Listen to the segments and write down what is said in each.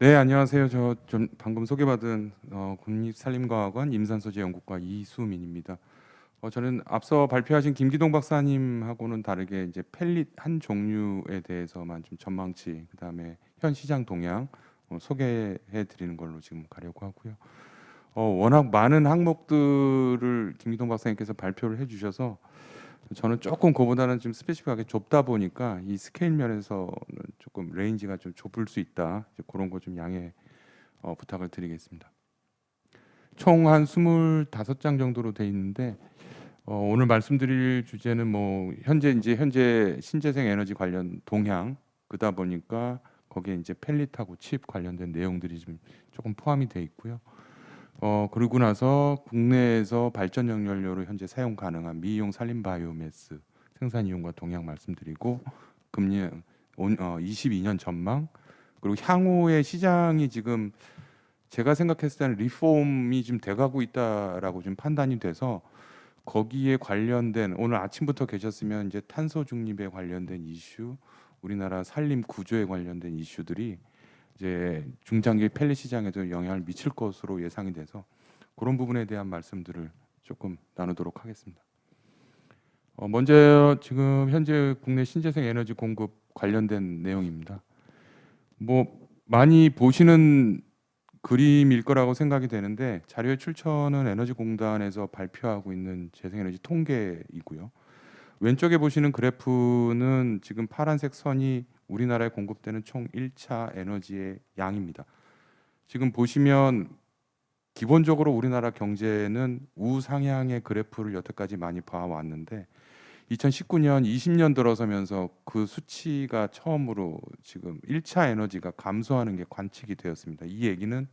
네, 안녕하세요. 저 좀 방금 소개받은 어, 국립산림과학원 임산소재 연구과 이수민입니다. 어, 저는 앞서 발표하신 김기동 박사님하고는 다르게 이제 펠릿 한 종류에 대해서만 좀 전망치, 그다음에 현 시장 동향 어, 소개해 드리는 걸로 지금 가려고 하고요. 어, 워낙 많은 항목들을 김기동 박사님께서 발표를 해주셔서 저는 조금 그보다는 좀 스페시픽하게 좁다 보니까 이 스케일 면에서는 조금 레인지가 좀 좁을 수 있다. 이제 그런 거 좀 양해 어, 부탁을 드리겠습니다. 총 한 25장 정도로 돼 있는데 어, 오늘 말씀드릴 주제는 뭐 현재 이제 현재 신재생 에너지 관련 동향 그다 보니까 거기에 이제 펠릿하고 칩 관련된 내용들이 좀 조금 포함이 돼 있고요. 어 그러고 나서 국내에서 발전용 연료로 현재 사용 가능한 미용 산림 바이오매스 생산 이용과 동향 말씀드리고 금년 온- 어, 22년 전망 그리고 향후의 시장이 지금 제가 생각했을 때는 리폼이 좀 돼가고 있다라고 좀 판단이 돼서 거기에 관련된 오늘 아침부터 계셨으면 이제 탄소 중립에 관련된 이슈, 우리나라 산림 구조에 관련된 이슈들이 이제 중장기 펠릿 시장에도 영향을 미칠 것으로 예상이 돼서 그런 부분에 대한 말씀들을 조금 나누도록 하겠습니다. 어, 먼저 지금 현재 국내 신재생 에너지 공급 관련된 내용입니다. 뭐 많이 보시는 그림일 거라고 생각이 되는데 자료의 출처는 에너지공단에서 발표하고 있는 재생에너지 통계이고요. 왼쪽에 보시는 그래프는 지금 파란색 선이 우리나라에 공급되는 총 1차 에너지의 양입니다. 지금 보시면 기본적으로 우리나라 경제는 우상향의 그래프를 여태까지 많이 봐왔는데 2019년 20년 들어서면서 그 수치가 처음으로 지금 1차 에너지가 감소하는 게 관측이 되었습니다. 이 얘기는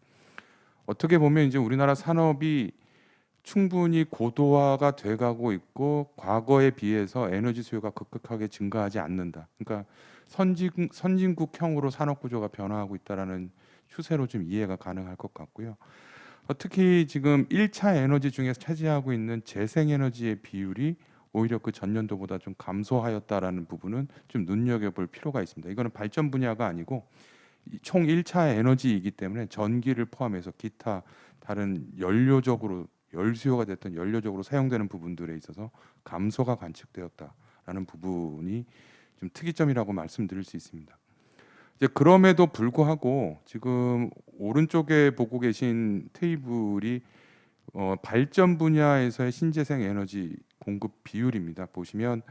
어떻게 보면 이제 우리나라 산업이 충분히 고도화가 돼가고 있고 과거에 비해서 에너지 수요가 급격하게 증가하지 않는다. 그러니까 선진 선진국형으로 산업 구조가 변화하고 있다라는 추세로 좀 이해가 가능할 것 같고요. 어, 특히 지금 1차 에너지 중에서 차지하고 있는 재생 에너지의 비율이 오히려 그 전년도보다 좀 감소하였다라는 부분은 좀 눈여겨볼 필요가 있습니다. 이거는 발전 분야가 아니고 이총 1차 에너지이기 때문에 전기를 포함해서 기타 다른 연료적으로 열수요가 됐던 연료적으로 사용되는 부분들에 있어서 감소가 관측되었다라는 부분이 좀 특이점이라고 말씀드릴 수 있습니다. 이제 그럼에도 불구하고 지금 오른쪽에 보고 계신 테이블이 어, 발전 분야에서의 신재생 에너지 공급 비율입니다. 보시면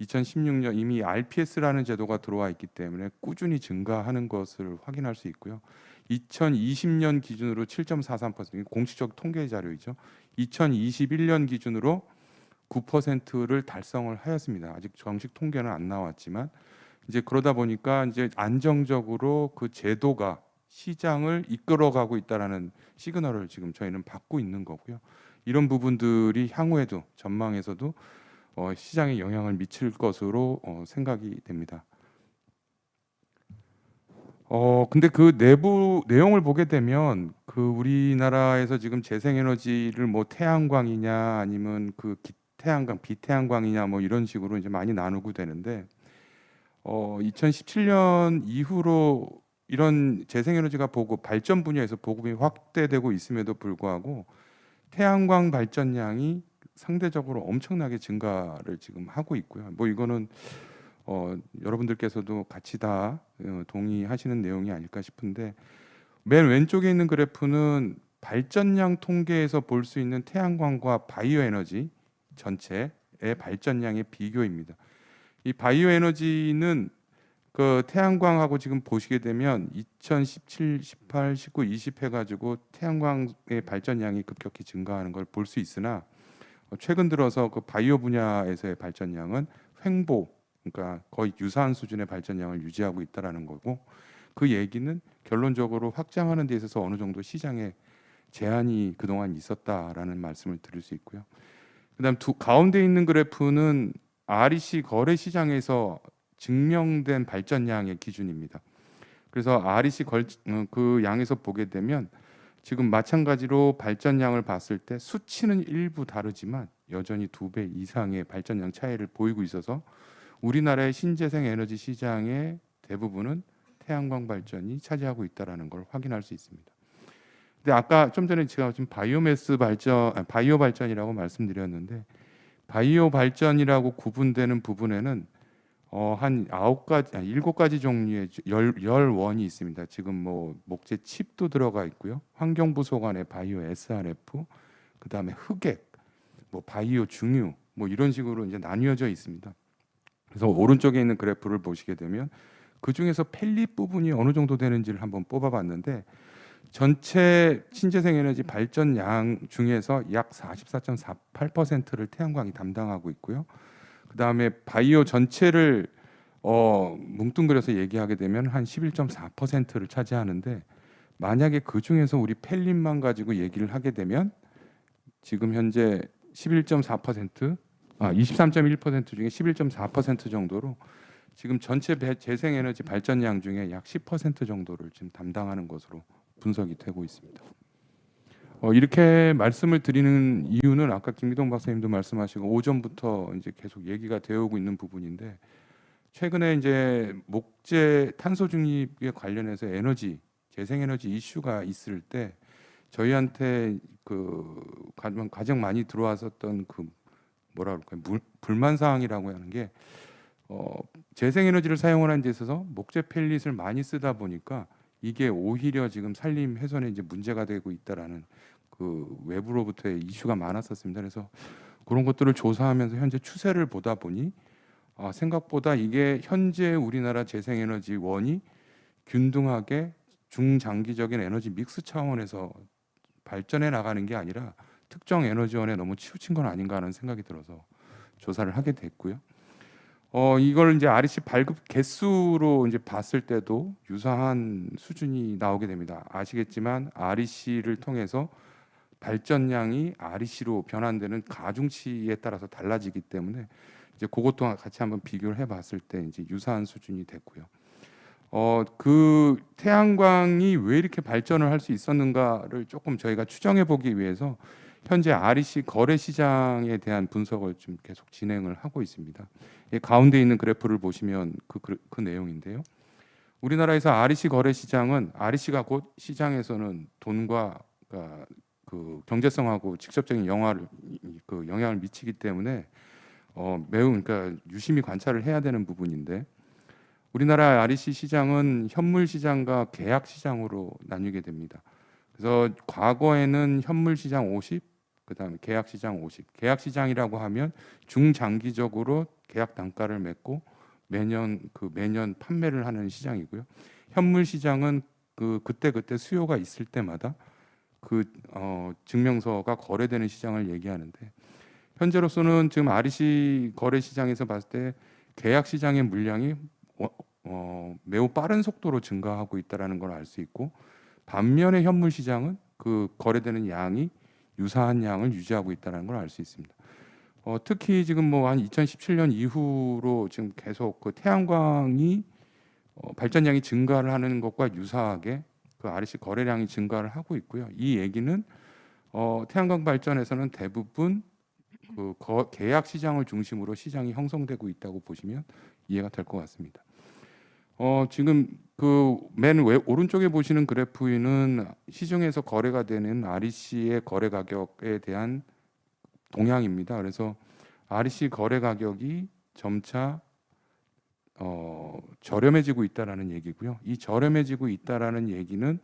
2016년 이미 RPS라는 제도가 들어와 있기 때문에 꾸준히 증가하는 것을 확인할 수 있고요. 2020년 기준으로 7.43% 공식적 통계 자료이죠. 2021년 기준으로 9%를 달성을 하였습니다. 아직 정식 통계는 안 나왔지만 이제 그러다 보니까 이제 안정적으로 그 제도가 시장을 이끌어가고 있다라는 시그널을 지금 저희는 받고 있는 거고요. 이런 부분들이 향후에도 전망에서도 어, 시장에 영향을 미칠 것으로 어, 생각이 됩니다. 어 근데 그 내부 내용을 보게 되면 그 우리나라에서 지금 재생에너지를 뭐 태양광이냐 아니면 그 기- 태양광 비태양광이냐 뭐 이런 식으로 이제 많이 나누고 되는데 어 2017년 이후로 이런 재생에너지가 보급 발전 분야에서 보급이 확대되고 있음에도 불구하고 태양광 발전량이 상대적으로 엄청나게 증가를 지금 하고 있고요. 뭐 이거는 어, 여러분들께서도 같이 다 어, 동의하시는 내용이 아닐까 싶은데 맨 왼쪽에 있는 그래프는 발전량 통계에서 볼 수 있는 태양광과 바이오 에너지 전체의 발전량의 비교입니다. 이 바이오 에너지는 그 태양광하고 지금 보시게 되면 2017, 18, 19, 20 해가지고 태양광의 발전량이 급격히 증가하는 걸 볼 수 있으나 어, 최근 들어서 그 바이오 분야에서의 발전량은 횡보 그러니까 거의 유사한 수준의 발전량을 유지하고 있다라는 거고 그 얘기는 결론적으로 확장하는 데 있어서 어느 정도 시장에 제한이 그동안 있었다라는 말씀을 드릴 수 있고요. 그다음 두 가운데 있는 그래프는 REC 거래 시장에서 증명된 발전량의 기준입니다. 그래서 REC 걸, 어, 그 양에서 보게 되면 지금 마찬가지로 발전량을 봤을 때 수치는 일부 다르지만 여전히 두 배 이상의 발전량 차이를 보이고 있어서 우리나라의 신재생 에너지 시장의 대부분은 태양광 발전이 차지하고 있다라는 걸 확인할 수 있습니다. 근데 아까 좀 전에 제가 지금 바이오매스 발전, 아, 바이오 발전이라고 말씀드렸는데 바이오 발전이라고 구분되는 부분에는 어, 한 아홉 가지, 아니, 일곱 가지 종류의 열, 열 원이 있습니다. 지금 뭐 목재 칩도 들어가 있고요. 환경부 소관의 바이오 SRF, 그 다음에 흑액, 뭐 바이오 중유, 뭐 이런 식으로 이제 나뉘어져 있습니다. 그래서 오른쪽에 있는 그래프를 보시게 되면 그 중에서 펠릿 부분이 어느 정도 되는지를 한번 뽑아봤는데 전체 신재생 에너지 발전 양 중에서 약 44.48%를 태양광이 담당하고 있고요. 그 다음에 바이오 전체를 어, 뭉뚱그려서 얘기하게 되면 한 11.4%를 차지하는데 만약에 그 중에서 우리 펠린만 가지고 얘기를 하게 되면 지금 현재 11.4%아 23.1% 중에 11.4% 정도로 지금 전체 배- 재생에너지 발전량 중에 약 10% 정도를 지금 담당하는 것으로 분석이 되고 있습니다. 어, 이렇게 말씀을 드리는 이유는 아까 김기동 박사님도 말씀하시고 오전부터 이제 계속 얘기가 되어오고 있는 부분인데 최근에 이제 목재 탄소 중립에 관련해서 에너지 재생에너지 이슈가 있을 때 저희한테 그 가장 가장 많이 들어왔었던 그 뭐라 그럴까요 물- 불만 사항이라고 하는 게 어, 재생에너지를 사용하는 데 있어서 목재 펠릿을 많이 쓰다 보니까 이게 오히려 지금 산림 훼손에 이제 문제가 되고 있다라는 그 외부로부터의 이슈가 많았었습니다. 그래서 그런 것들을 조사하면서 현재 추세를 보다 보니 아, 생각보다 이게 현재 우리나라 재생에너지 원이 균등하게 중장기적인 에너지 믹스 차원에서 발전해 나가는 게 아니라 특정 에너지원에 너무 치우친 건 아닌가 하는 생각이 들어서 조사를 하게 됐고요. 어 이걸 이제 REC 발급 개수로 이제 봤을 때도 유사한 수준이 나오게 됩니다. 아시겠지만 REC를 통해서 발전량이 REC로 변환되는 가중치에 따라서 달라지기 때문에 이제 그것도 같이 한번 비교를 해봤을 때 이제 유사한 수준이 됐고요. 어 그 태양광이 왜 이렇게 발전을 할 수 있었는가를 조금 저희가 추정해 보기 위해서 현재 REC 거래 시장에 대한 분석을 좀 계속 진행을 하고 있습니다. 이 가운데 있는 그래프를 보시면 그, 그, 그 내용인데요. 우리나라에서 REC 거래 시장은 REC가 곧 시장에서는 돈과 그러니까 그 경제성하고 직접적인 영화를 그 영향을 미치기 때문에 어, 매우 그러니까 유심히 관찰을 해야 되는 부분인데 우리나라 REC 시장은 현물 시장과 계약 시장으로 나뉘게 됩니다. 그래서 과거에는 현물 시장 50, 그다음에 계약 시장 50. 계약 시장이라고 하면 중장기적으로 계약 단가를 맺고 매년 그 매년 판매를 하는 시장이고요. 현물 시장은 그 그때 그때 수요가 있을 때마다 그 어, 증명서가 거래되는 시장을 얘기하는데 현재로서는 지금 REC 거래 시장에서 봤을 때 계약 시장의 물량이 어, 어, 매우 빠른 속도로 증가하고 있다라는 걸 알 수 있고 반면에 현물 시장은 그 거래되는 양이 유사한 양을 유지하고 있다는 걸 알 수 있습니다. 어, 특히 지금 뭐 한 2017년 이후로 지금 계속 그 태양광이 어, 발전량이 증가를 하는 것과 유사하게 그 REC 거래량이 증가를 하고 있고요. 이 얘기는 어, 태양광 발전에서는 대부분 그 거, 계약 시장을 중심으로 시장이 형성되고 있다고 보시면 이해가 될 것 같습니다. 어, 지금 그 맨 오른쪽에 보시는 그래프는 시중에서 거래가 되는 REC의 거래 가격에 대한 동향입니다. 그래서 REC 거래 가격이 점차 어, 저렴해지고 있다라는 얘기고요. 이 저렴해지고 있다라는 얘기는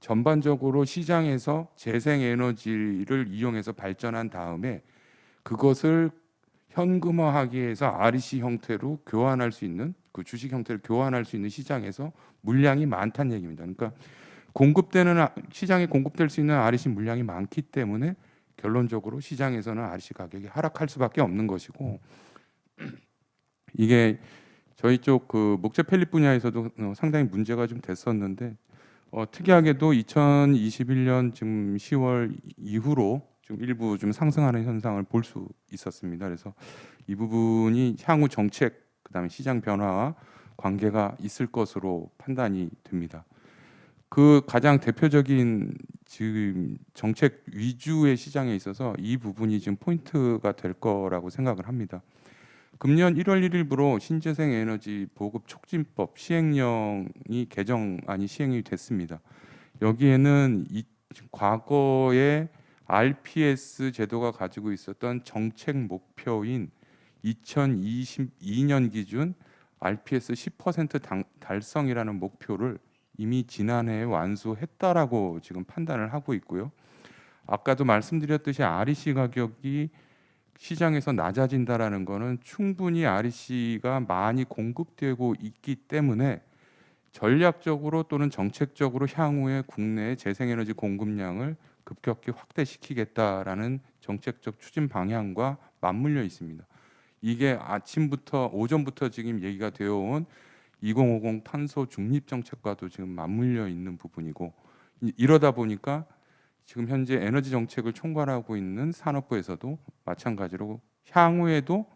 전반적으로 시장에서 재생 에너지를 이용해서 발전한 다음에 그것을 현금화하기 위해서 REC 형태로 교환할 수 있는 그 주식 형태를 교환할 수 있는 시장에서 물량이 많다는 얘기입니다. 그러니까 공급되는 아- 시장에 공급될 수 있는 REC 물량이 많기 때문에 결론적으로 시장에서는 REC 가격이 하락할 수밖에 없는 것이고 이게 저희 쪽 그 목재 펠릿 분야에서도 어, 상당히 문제가 좀 됐었는데 어, 특이하게도 2021년 지금 10월 이후로 좀 일부 좀 상승하는 현상을 볼 수 있었습니다. 그래서 이 부분이 향후 정책 그다음에 시장 변화와 관계가 있을 것으로 판단이 됩니다. 그 가장 대표적인 지금 정책 위주의 시장에 있어서 이 부분이 지금 포인트가 될 거라고 생각을 합니다. 금년 1월 1일부로 신재생 에너지 보급 촉진법 시행령이 개정안이 시행이 됐습니다. 여기에는 이, 과거에 RPS 제도가 가지고 있었던 정책 목표인 2022년 기준 RPS 10% 당, 달성이라는 목표를 이미 지난해에 완수했다라고 지금 판단을 하고 있고요. 아까도 말씀드렸듯이 REC 가격이 시장에서 낮아진다라는 거는 충분히 REC가 많이 공급되고 있기 때문에 전략적으로 또는 정책적으로 향후에 국내 재생에너지 공급량을 급격히 확대시키겠다라는 정책적 추진 방향과 맞물려 있습니다. 이게 아침부터 오전부터 지금 얘기가 되어 온 2050 탄소 중립 정책과도 지금 맞물려 있는 부분이고 이- 이러다 보니까 지금 현재 에너지 정책을 총괄하고 있는 산업부에서도 마찬가지로 향후에도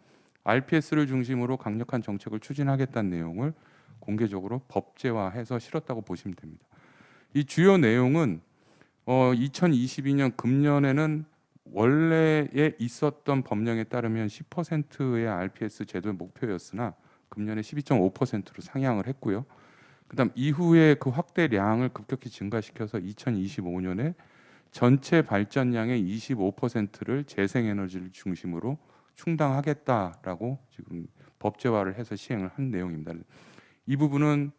RPS를 중심으로 강력한 정책을 추진하겠다는 내용을 공개적으로 법제화해서 실었다고 보시면 됩니다. 이 주요 내용은 어, 2022년 금년에는 원래에 있었던 법령에 따르면 10%의 RPS 제도의 목표였으나 금년에 12.5%로 상향을 했고요. 그다음 이후에 그 확대량을 급격히 증가시켜서 2025년에 전체 발전량의 25%를 재생에너지를 중심으로 충당하겠다라고 지금 법제화를 해서 시행을 한 내용입니다. 이 부분은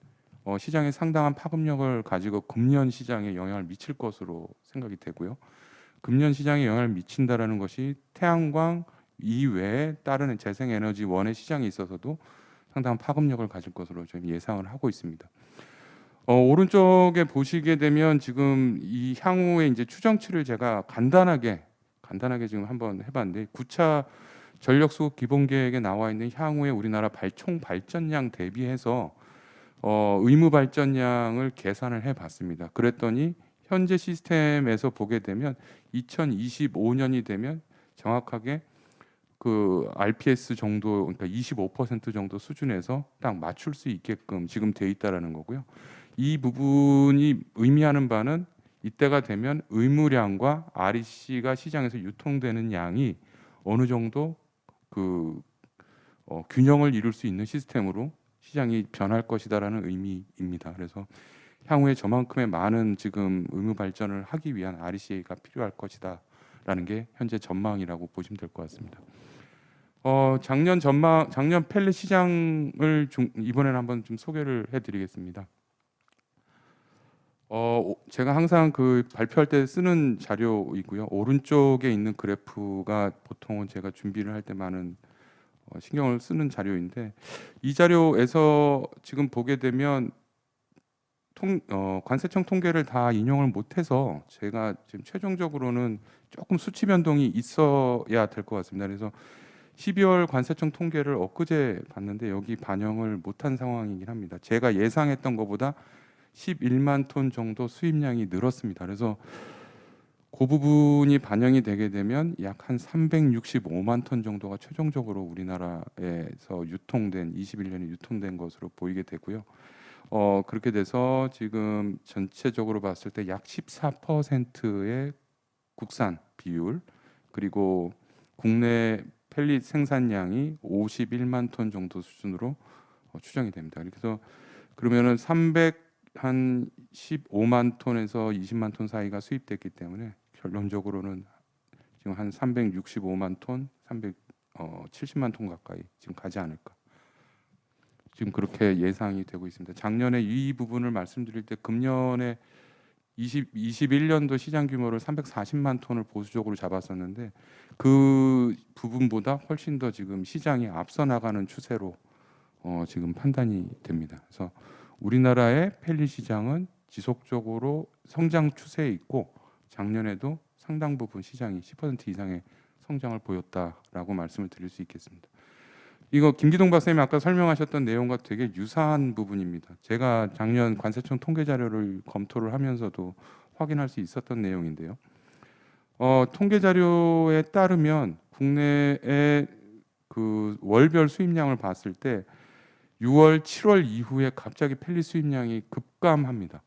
어, 시장에 상당한 파급력을 가지고 금년 시장에 영향을 미칠 것으로 생각이 되고요. 금년 시장에 영향을 미친다라는 것이 태양광 이외에 다른 재생에너지 원의 시장에 있어서도 상당한 파급력을 가질 것으로 저희 예상을 하고 있습니다. 어, 오른쪽에 보시게 되면 지금 이 향후에 이제 추정치를 제가 간단하게 간단하게 지금 한번 해봤는데 9차 전력 수급 기본 계획에 나와 있는 향후에 우리나라 발, 총 발전량 대비해서 어, 의무 발전량을 계산을 해봤습니다. 그랬더니 현재 시스템에서 보게 되면 2025년이 되면 정확하게 그 RPS 정도 그러니까 25% 정도 수준에서 딱 맞출 수 있게끔 지금 돼 있다라는 거고요. 이 부분이 의미하는 바는 이때가 되면 의무량과 REC가 시장에서 유통되는 양이 어느 정도 그 어, 균형을 이룰 수 있는 시스템으로 시장이 변할 것이다라는 의미입니다. 그래서 향후에 저만큼의 많은 지금 의무 발전을 하기 위한 REC가 필요할 것이다라는 게 현재 전망이라고 보시면 될 것 같습니다. 어, 작년 전망, 작년 펠렛 시장을 중, 이번에는 한번 좀 소개를 해드리겠습니다. 어, 오- 제가 항상 그 발표할 때 쓰는 자료이고요. 오른쪽에 있는 그래프가 보통은 제가 준비를 할 때 많은 어, 신경을 쓰는 자료인데 이 자료에서 지금 보게 되면 통, 어, 관세청 통계를 다 인용을 못해서 제가 지금 최종적으로는 조금 수치 변동이 있어야 될 것 같습니다. 그래서 12월 관세청 통계를 엊그제 봤는데 여기 반영을 못한 상황이긴 합니다. 제가 예상했던 것보다 11만 톤 정도 수입량이 늘었습니다. 그래서 그 부분이 반영이 되게 되면 약 한 365만 톤 정도가 최종적으로 우리나라에서 유통된 21년에 유통된 것으로 보이게 되고요. 어 그렇게 돼서 지금 전체적으로 봤을 때 약 14%의 국산 비율 그리고 국내 펠릿 생산량이 51만 톤 정도 수준으로 어, 추정이 됩니다. 그래서 그러면은 300 한 15만 톤에서 20만 톤 사이가 수입됐기 때문에 결론적으로는 지금 한 365만 톤, 370만 톤 가까이 지금 가지 않을까. 지금 그렇게 예상이 되고 있습니다. 작년에 이 부분을 말씀드릴 때 금년에 20, 21년도 시장 규모를 340만 톤을 보수적으로 잡았었는데 그 부분보다 훨씬 더 지금 시장이 앞서 나가는 추세로 어, 지금 판단이 됩니다. 그래서 우리나라의 펠리 시장은 지속적으로 성장 추세에 있고 작년에도 상당 부분 시장이 10% 이상의 성장을 보였다라고 말씀을 드릴 수 있겠습니다. 이거 김기동 박사님이 아까 설명하셨던 내용과 되게 유사한 부분입니다. 제가 작년 관세청 통계 자료를 검토를 하면서도 확인할 수 있었던 내용인데요. 어, 통계 자료에 따르면 국내의 그 월별 수입량을 봤을 때 6월, 7월 이후에 갑자기 펠리 수입량이 급감합니다.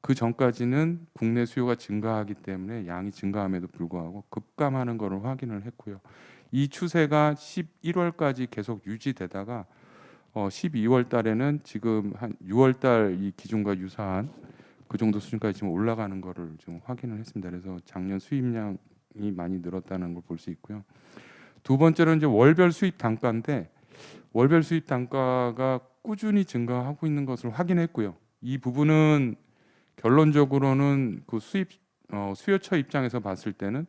그 전까지는 국내 수요가 증가하기 때문에 양이 증가함에도 불구하고 급감하는 것을 확인을 했고요. 이 추세가 11월까지 계속 유지되다가 어, 12월 달에는 지금 한 6월 달 이 기준과 유사한 그 정도 수준까지 지금 올라가는 거를 좀 확인을 했습니다. 그래서 작년 수입량이 많이 늘었다는 걸 볼 수 있고요. 두 번째로는 이제 월별 수입 단가인데 월별 수입 단가가 꾸준히 증가하고 있는 것을 확인했고요. 이 부분은 결론적으로는 그 수입 어, 수요처 입장에서 봤을 때는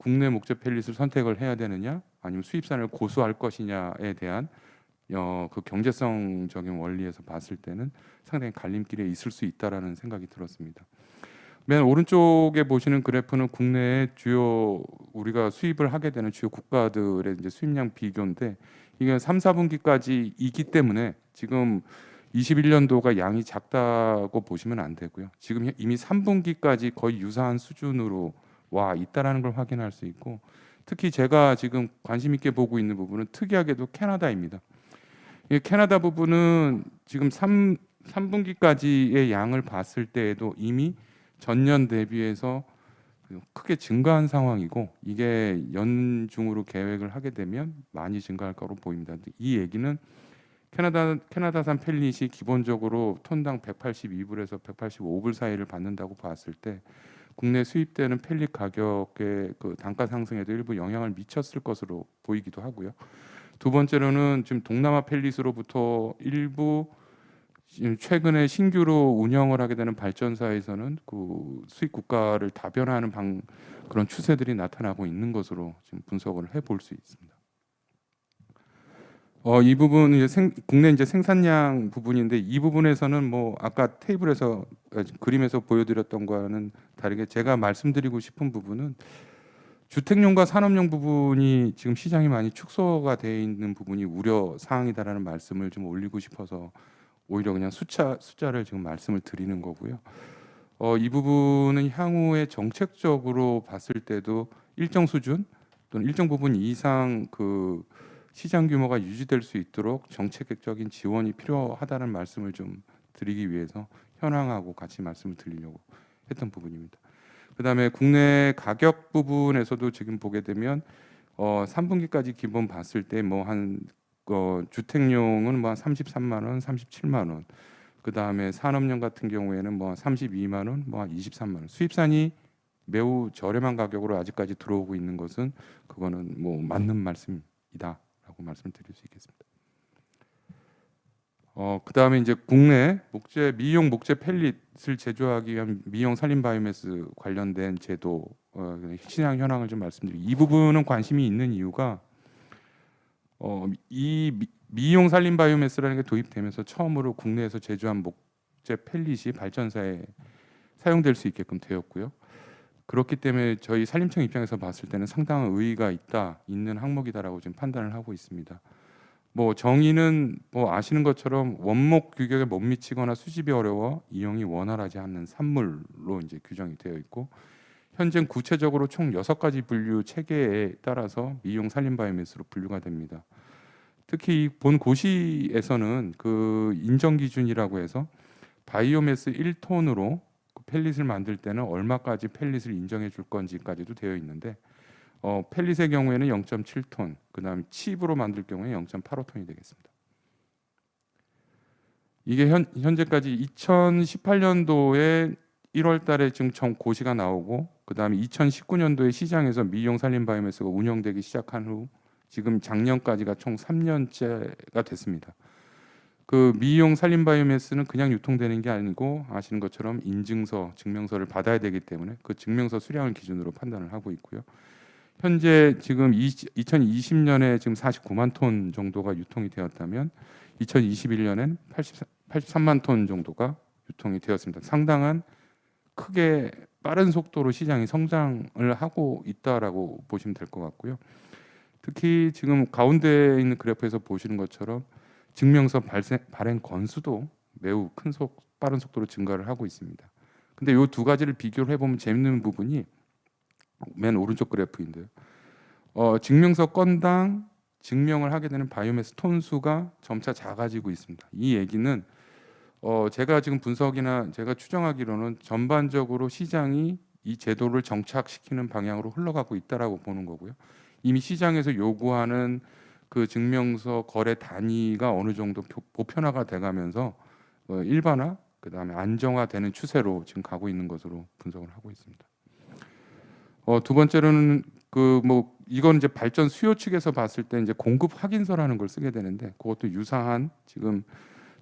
국내 목재 펠릿을 선택을 해야 되느냐 아니면 수입산을 고수할 것이냐에 대한 어, 그 경제성적인 원리에서 봤을 때는 상당히 갈림길에 있을 수 있다라는 생각이 들었습니다. 맨 오른쪽에 보시는 그래프는 국내의 주요 우리가 수입을 하게 되는 주요 국가들의 이제 수입량 비교인데 이게 3, 4분기까지 있기 때문에 지금 21년도가 양이 작다고 보시면 안 되고요. 지금 이미 3분기까지 거의 유사한 수준으로 와 있다라는 걸 확인할 수 있고 특히 제가 지금 관심 있게 보고 있는 부분은 특이하게도 캐나다입니다. 이 캐나다 부분은 지금 3, 3분기까지의 양을 봤을 때에도 이미 전년 대비해서 크게 증가한 상황이고 이게 연중으로 계획을 하게 되면 많이 증가할 거로 보입니다. 이 얘기는 캐나다 캐나다산 펠릿이 기본적으로 톤당 182불에서 185불 사이를 받는다고 봤을 때 국내 수입되는 펠릿 가격의 그 단가 상승에도 일부 영향을 미쳤을 것으로 보이기도 하고요. 두 번째로는 지금 동남아 펠릿으로부터 일부 최근에 신규로 운영을 하게 되는 발전사에서는 그 수입 국가를 다변화하는 방 그런 추세들이 나타나고 있는 것으로 지금 분석을 해볼 수 있습니다. 어, 이 부분 이제 생, 국내 이제 생산량 부분인데 이 부분에서는 뭐 아까 테이블에서 아, 그림에서 보여드렸던 거와는 다르게 제가 말씀드리고 싶은 부분은 주택용과 산업용 부분이 지금 시장이 많이 축소가 되어 있는 부분이 우려 사항이다라는 말씀을 좀 올리고 싶어서 오히려 그냥 숫자 숫자를 지금 말씀을 드리는 거고요. 어, 이 부분은 향후에 정책적으로 봤을 때도 일정 수준 또는 일정 부분 이상 그 시장 규모가 유지될 수 있도록 정책적인 지원이 필요하다는 말씀을 좀 드리기 위해서 현황하고 같이 말씀을 드리려고 했던 부분입니다. 그다음에 국내 가격 부분에서도 지금 보게 되면 어 3분기까지 기본 봤을 때 뭐한 어, 주택용은 뭐 33만 원, 37만 원. 그다음에 산업용 같은 경우에는 뭐 32만 원, 뭐 23만 원. 수입산이 매우 저렴한 가격으로 아직까지 들어오고 있는 것은 그거는 뭐 맞는 말씀이다 라고 말씀을 드릴 수 있겠습니다. 어 그 다음에 이제 국내 목재 미용 목재 펠릿을 제조하기 위한 미용 산림 바이오매스 관련된 제도 어, 시장 현황을 좀 말씀드리고 이 부분은 관심이 있는 이유가 어, 이 미- 미용 산림 바이오매스라는 게 도입되면서 처음으로 국내에서 제조한 목재 펠릿이 발전사에 사용될 수 있게끔 되었고요. 그렇기 때문에 저희 산림청 입장에서 봤을 때는 상당한 의의가 있다, 있는 항목이다라고 지금 판단을 하고 있습니다. 뭐 정의는 뭐 아시는 것처럼 원목 규격에 못 미치거나 수집이 어려워 이용이 원활하지 않는 산물로 이제 규정이 되어 있고 현재 구체적으로 총 여섯 가지 분류 체계에 따라서 미용 산림 바이오매스로 분류가 됩니다. 특히 이본 고시에서는 그 인정 기준이라고 해서 바이오매스 1톤으로 그 펠릿을 만들 때는 얼마까지 펠릿을 인정해 줄 건지까지도 되어 있는데 어, 펠릿의 경우에는 0.7톤, 그다음 칩으로 만들 경우에 0.85톤이 되겠습니다. 이게 현, 현재까지 2018년도에 1월 달에 지금 정 고시가 나오고 그다음에 2019년도에 시장에서 미용 산림 바이오매스가 운영되기 시작한 후 지금 작년까지가 총 3년째가 됐습니다. 그 미용 산림 바이오매스는 그냥 유통되는 게 아니고 아시는 것처럼 인증서, 증명서를 받아야 되기 때문에 그 증명서 수량을 기준으로 판단을 하고 있고요. 현재 지금 2020년에 지금 49만 톤 정도가 유통이 되었다면 2021년엔 80, 83만 톤 정도가 유통이 되었습니다. 상당한 크게 빠른 속도로 시장이 성장을 하고 있다라고 보시면 될 것 같고요. 특히 지금 가운데 있는 그래프에서 보시는 것처럼 증명서 발생, 발행 건수도 매우 큰 속, 빠른 속도로 증가를 하고 있습니다. 근데 이 두 가지를 비교를 해보면 재밌는 부분이 맨 오른쪽 그래프인데요. 어, 증명서 건당 증명을 하게 되는 바이오매스 톤 수가 점차 작아지고 있습니다. 이 얘기는 어, 제가 지금 분석이나 제가 추정하기로는 전반적으로 시장이 이 제도를 정착시키는 방향으로 흘러가고 있다라고 보는 거고요. 이미 시장에서 요구하는 그 증명서 거래 단위가 어느 정도 표- 보편화가 돼가면서 어, 일반화 그다음에 안정화되는 추세로 지금 가고 있는 것으로 분석을 하고 있습니다. 어, 두 번째로는 그 뭐 이건 이제 발전 수요 측에서 봤을 때 이제 공급 확인서라는 걸 쓰게 되는데 그것도 유사한 지금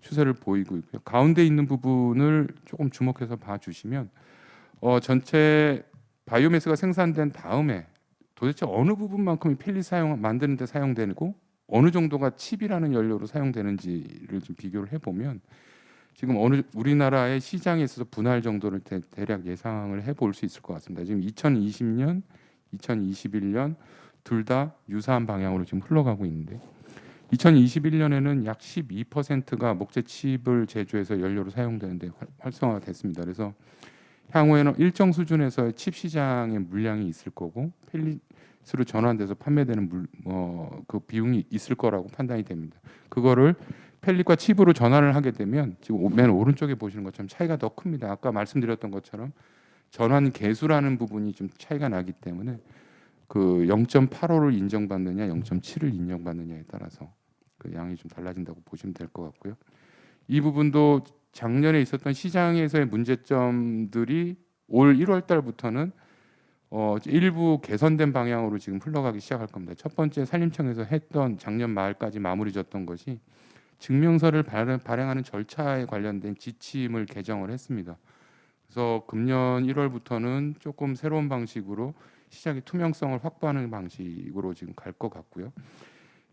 추세를 보이고 있고요. 가운데 있는 부분을 조금 주목해서 봐주시면 어, 전체 바이오매스가 생산된 다음에 도대체 어느 부분만큼이 펠릿 사용 만드는 데 사용되고 어느 정도가 칩이라는 연료로 사용되는지를 좀 비교를 해보면 지금 어느 우리나라의 시장에 있어서 분할 정도를 대, 대략 예상을 해볼 수 있을 것 같습니다. 지금 2020년, 2021년 둘 다 유사한 방향으로 지금 흘러가고 있는데 2021년에는 약 12%가 목재 칩을 제조해서 연료로 사용되는데 활- 활성화가 됐습니다. 그래서 향후에는 일정 수준에서의 칩 시장의 물량이 있을 거고 펠릿 으로 전환돼서 판매되는 물, 어, 그 비용이 있을 거라고 판단이 됩니다. 그거를 펠릿과 칩으로 전환을 하게 되면 지금 오- 맨 오른쪽에 보시는 것처럼 차이가 더 큽니다. 아까 말씀드렸던 것처럼 전환 개수라는 부분이 좀 차이가 나기 때문에 그 0.85를 인정받느냐, 0.7을 인정받느냐에 따라서 그 양이 좀 달라진다고 보시면 될 것 같고요. 이 부분도 작년에 있었던 시장에서의 문제점들이 올 1월 달부터는 어, 일부 개선된 방향으로 지금 흘러가기 시작할 겁니다. 첫 번째 산림청에서 했던 작년 말까지 마무리 졌던 것이 증명서를 발행, 발행하는 절차에 관련된 지침을 개정을 했습니다. 그래서 금년 1월부터는 조금 새로운 방식으로 시장의 투명성을 확보하는 방식으로 지금 갈 것 같고요.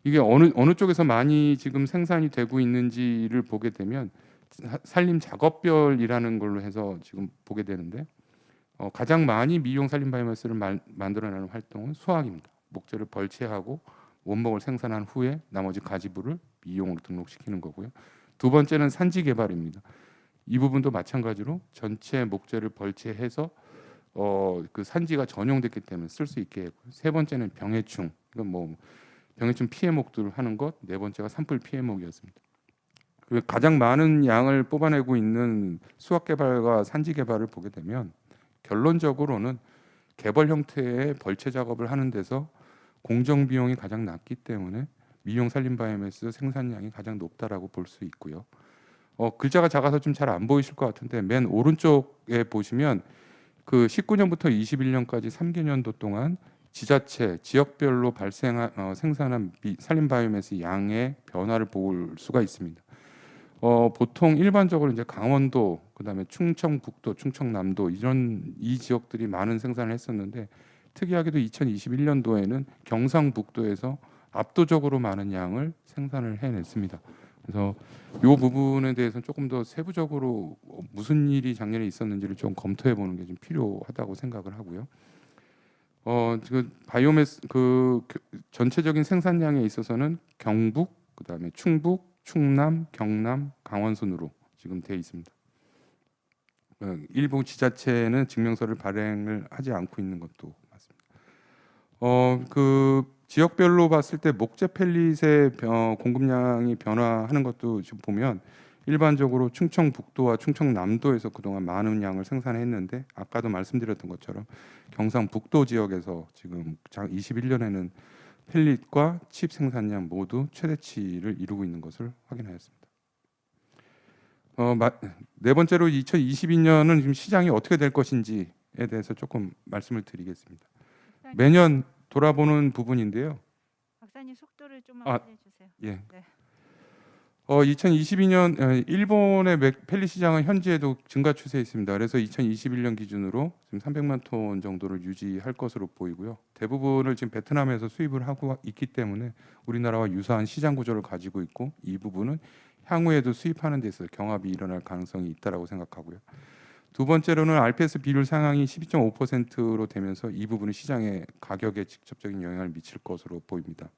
이게 어느 어느 쪽에서 많이 지금 생산이 되고 있는지를 보게 되면 사- 산림 작업별이라는 걸로 해서 지금 보게 되는데 어, 가장 많이 미용 산림 바이오매스를 만- 만들어내는 활동은 수확입니다. 목재를 벌채하고 원목을 생산한 후에 나머지 가지부를 미용으로 등록시키는 거고요. 두 번째는 산지 개발입니다. 이 부분도 마찬가지로 전체 목재를 벌채해서 어, 그 산지가 전용됐기 때문에 쓸 수 있게 했고요. 세 번째는 병해충, 이건 뭐 병해충 피해목들을 하는 것. 네 번째가 산불 피해목이었습니다. 그 가장 많은 양을 뽑아내고 있는 수학 개발과 산지 개발을 보게 되면 결론적으로는 개벌 형태의 벌채 작업을 하는 데서 공정 비용이 가장 낮기 때문에 미용 살림 바이오매스 생산량이 가장 높다라고 볼 수 있고요. 어, 글자가 작아서 좀 잘 안 보이실 것 같은데 맨 오른쪽에 보시면 그 19년부터 21년까지 3개년도 동안 지자체 지역별로 발생한 어, 생산한 미, 산림 바이오매스 양의 변화를 볼 수가 있습니다. 어, 보통 일반적으로 이제 강원도 그다음에 충청북도, 충청남도 이런 이 지역들이 많은 생산을 했었는데 특이하게도 2021년도에는 경상북도에서 압도적으로 많은 양을 생산을 해냈습니다. 그래서 이 부분에 대해서는 조금 더 세부적으로 무슨 일이 작년에 있었는지를 좀 검토해 보는 게 좀 필요하다고 생각을 하고요. 어, 그 바이오매스 그그 전체적인 생산량에 있어서는 경북, 그다음에 충북, 충남, 경남, 강원 순으로 지금 돼 있습니다. 어, 일부 지자체는 증명서를 발행을 하지 않고 있는 것도 맞습니다. 어, 그 지역별로 봤을 때 목재 펠릿의 변- 공급량이 변화하는 것도 지금 보면 일반적으로 충청북도와 충청남도에서 그동안 많은 양을 생산했는데 아까도 말씀드렸던 것처럼 경상북도 지역에서 지금 21년에는 펠릿과 칩 생산량 모두 최대치를 이루고 있는 것을 확인하였습니다. 어, 마, 네 번째로 2022년은 지금 시장이 어떻게 될 것인지에 대해서 조금 말씀을 드리겠습니다. 매년 돌아보는 부분인데요. 박사님 속도를 좀만 아, 알려주세요. 예. 네. 어, 2022년 어, 일본의 맥- 펠릿 시장은 현재도 증가 추세에 있습니다. 그래서 2021년 기준으로 지금 300만 톤 정도를 유지할 것으로 보이고요. 대부분을 지금 베트남에서 수입을 하고 있기 때문에 우리나라와 유사한 시장 구조를 가지고 있고 이 부분은 향후에도 수입하는 데 있어서 경합이 일어날 가능성이 있다라고 생각하고요. 두 번째로는 RPS 비율 상황이 12.5%로 되면서 이 부분은 시장의 가격에 직접적인 영향을 미칠 것으로 보입니다.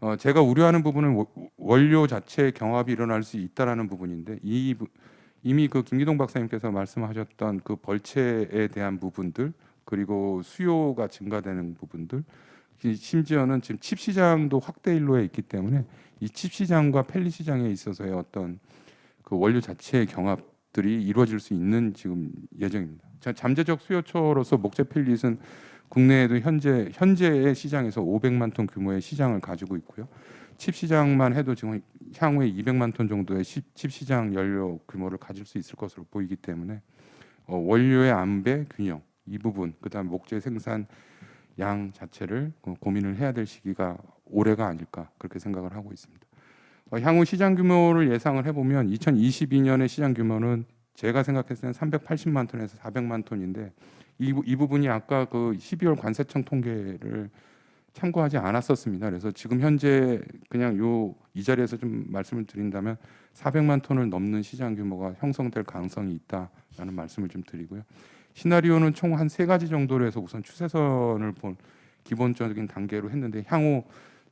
어, 제가 우려하는 부분은 워- 원료 자체 경합이 일어날 수 있다라는 부분인데 이 부- 이미 그 김기동 박사님께서 말씀하셨던 그 벌채에 대한 부분들 그리고 수요가 증가되는 부분들 이- 심지어는 지금 칩 시장도 확대 일로에 있기 때문에 이 칩 시장과 펠릿 시장에 있어서의 어떤 그 원료 자체의 경합들이 이루어질 수 있는 지금 예정입니다. 자, 잠재적 수요처로서 목재 펠릿은 국내에도 현재 현재의 시장에서 500만 톤 규모의 시장을 가지고 있고요. 칩 시장만 해도 지금 향후에 200만 톤 정도의 시- 칩 시장 연료 규모를 가질 수 있을 것으로 보이기 때문에 어, 원료의 안배 균형 이 부분 그다음 목재 생산 양 자체를 어, 고민을 해야 될 시기가 올해가 아닐까 그렇게 생각을 하고 있습니다. 어, 향후 시장 규모를 예상을 해보면 2022년의 시장 규모는 제가 생각했을 때는 380만 톤에서 400만 톤인데 이, 부- 이 부분이 아까 그 12월 관세청 통계를 참고하지 않았었습니다. 그래서 지금 현재 그냥 요 이 자리에서 좀 말씀을 드린다면 400만 톤을 넘는 시장 규모가 형성될 가능성이 있다라는 말씀을 좀 드리고요. 시나리오는 총 한 세 가지 정도로 해서 우선 추세선을 본 기본적인 단계로 했는데 향후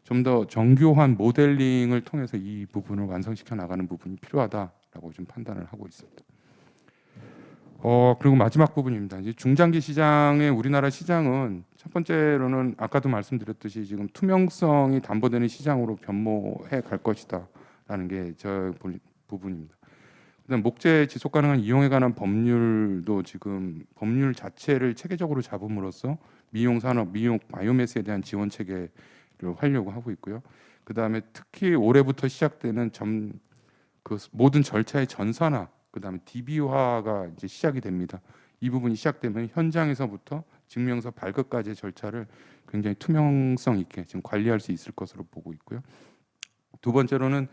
좀 더 정교한 모델링을 통해서 이 부분을 완성시켜 나가는 부분이 필요하다라고 좀 판단을 하고 있습니다. 어 그리고 마지막 부분입니다. 이제 중장기 시장의 우리나라 시장은 첫 번째로는 아까도 말씀드렸듯이 지금 투명성이 담보되는 시장으로 변모해 갈 것이다라는 게 저 부분입니다. 그다음 목재 지속 가능한 이용에 관한 법률도 지금 법률 자체를 체계적으로 잡음으로써 미용 산업, 미용 바이오매스에 대한 지원 체계를 하려고 하고 있고요. 그다음에 특히 올해부터 시작되는 점 그 모든 절차의 전산화, 그다음에 DB화가 이제 시작이 됩니다. 이 부분이 시작되면 현장에서부터 증명서 발급까지의 절차를 굉장히 투명성 있게 지금 관리할 수 있을 것으로 보고 있고요. 두 번째로는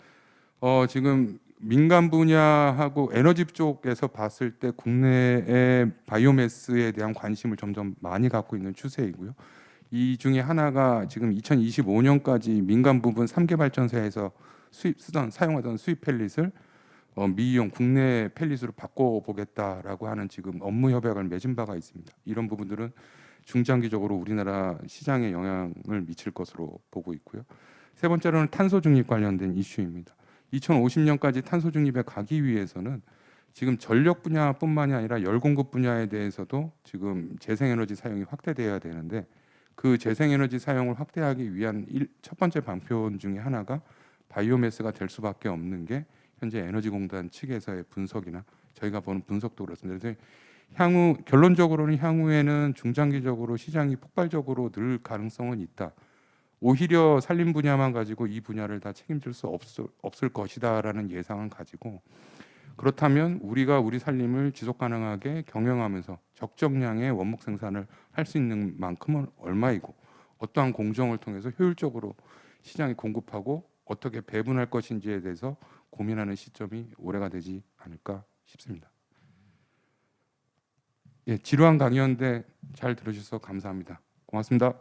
어 지금 민간 분야하고 에너지 쪽에서 봤을 때 국내의 바이오매스에 대한 관심을 점점 많이 갖고 있는 추세이고요. 이 중에 하나가 지금 2025년까지 민간 부분 3개 발전소에서 수입 쓰던 사용하던 수입 펠릿을 어, 미용 국내 펠릿으로 바꿔 보겠다라고 하는 지금 업무 협약을 맺은 바가 있습니다. 이런 부분들은 중장기적으로 우리나라 시장에 영향을 미칠 것으로 보고 있고요. 세 번째로는 탄소 중립 관련된 이슈입니다. 2050년까지 탄소 중립에 가기 위해서는 지금 전력 분야뿐만이 아니라 열 공급 분야에 대해서도 지금 재생에너지 사용이 확대돼야 되는데 그 재생에너지 사용을 확대하기 위한 일, 첫 번째 방편 중에 하나가 바이오매스가 될 수밖에 없는 게 현재 에너지공단 측에서의 분석이나 저희가 보는 분석도 그렇습니다. 그래서 향후 결론적으로는 향후에는 중장기적으로 시장이 폭발적으로 늘 가능성은 있다. 오히려 산림 분야만 가지고 이 분야를 다 책임질 수 없을, 없을 것이다라는 예상은 가지고 그렇다면 우리가 우리 산림을 지속 가능하게 경영하면서 적정량의 원목 생산을 할 수 있는 만큼은 얼마이고 어떠한 공정을 통해서 효율적으로 시장에 공급하고 어떻게 배분할 것인지에 대해서 고민하는 시점이 올해가 되지 않을까 싶습니다. 예, 지루한 강의였는데 잘 들어주셔서 감사합니다. 고맙습니다.